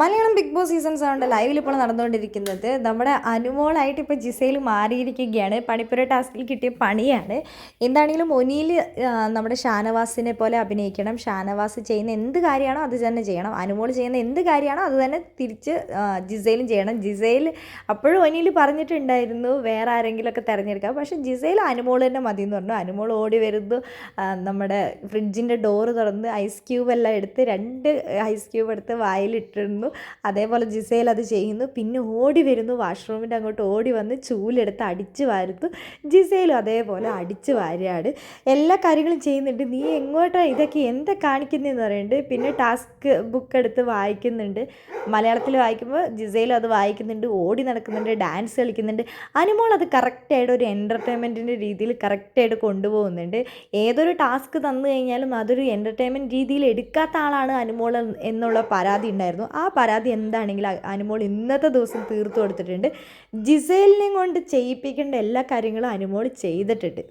Malayalam big boss season സെവന്റെ ലൈവിൽ ഇപ്പോൾ നടന്നുകൊണ്ടിരിക്കുന്നത് നമ്മുടെ അനുമോളായിട്ട് ഇപ്പോൾ ജിസയിൽ മാറിയിരിക്കുകയാണ്. പണിപ്പുര ടാസ്കിൽ കിട്ടിയ പണിയാണ്. എന്താണെങ്കിലും ഒനിയിൽ നമ്മുടെ ഷാനവാസിനെ പോലെ അഭിനയിക്കണം. ഷാനവാസ് ചെയ്യുന്ന എന്ത് കാര്യമാണോ അത് തന്നെ ചെയ്യണം. അനുമോൾ ചെയ്യുന്ന എന്ത് കാര്യമാണോ അത് തന്നെ തിരിച്ച് ജിസയിലും ചെയ്യണം. ജിസയിൽ അപ്പോഴും ഒനിയിൽ പറഞ്ഞിട്ടുണ്ടായിരുന്നു വേറെ ആരെങ്കിലുമൊക്കെ തിരഞ്ഞെടുക്കാം പക്ഷേ ജിസയിൽ അനുമോൾ തന്നെ മതി എന്ന് പറഞ്ഞു. അനുമോൾ ഓടി വരുന്നു. നമ്മുടെ ഫ്രിഡ്ജിന്റെ ഡോറ് തുറന്ന് ഐസ് ക്യൂബെല്ലാം എടുത്ത് രണ്ട് ഐസ് ക്യൂബ് എടുത്ത് വായിലിട്ടിരുന്നു. അതേപോലെ ജിസേൽ അത് ചെയ്യുന്നു. പിന്നെ ഓടി വരുന്നു. വാഷ്റൂമിന്റെ അങ്ങോട്ട് ഓടി വന്ന് ചൂലെടുത്ത് അടിച്ച് വാരുന്നു. ജിസേലും അതേപോലെ അടിച്ച് വാരിയാണ് എല്ലാ കാര്യങ്ങളും ചെയ്യുന്നുണ്ട്. നീ എങ്ങോട്ടാണ് ഇതൊക്കെ എന്താ കാണിക്കുന്നതെന്ന് പറയുന്നുണ്ട്. പിന്നെ ടാസ്ക് ബുക്ക് എടുത്ത് വായിക്കുന്നുണ്ട്. മലയാളത്തിൽ വായിക്കുമ്പോൾ ജിസേലും അത് വായിക്കുന്നുണ്ട്. ഓടി നടക്കുന്നുണ്ട്. ഡാൻസ് കളിക്കുന്നുണ്ട്. അനുമോൾ അത് കറക്റ്റായിട്ട് ഒരു എന്റർടൈൻമെന്റിന്റെ രീതിയിൽ കറക്റ്റായിട്ട് കൊണ്ടുപോകുന്നുണ്ട്. ഏതൊരു ടാസ്ക് തന്നു കഴിഞ്ഞാലും അതൊരു എന്റർടൈൻമെന്റ് രീതിയിൽ എടുക്കാത്ത ആളാണ് അനുമോൾ എന്നുള്ള പരാതി ഉണ്ടായിരുന്നു. ആ പരാതി എന്താണെങ്കിലും അനുമോൾ ഇന്നത്തെ ദിവസം തീർത്തു കൊടുത്തിട്ടുണ്ട്. ജിസേലിനെയും കൊണ്ട് ചെയ്യിപ്പിക്കേണ്ട എല്ലാ കാര്യങ്ങളും അനുമോൾ ചെയ്തിട്ടുണ്ട്.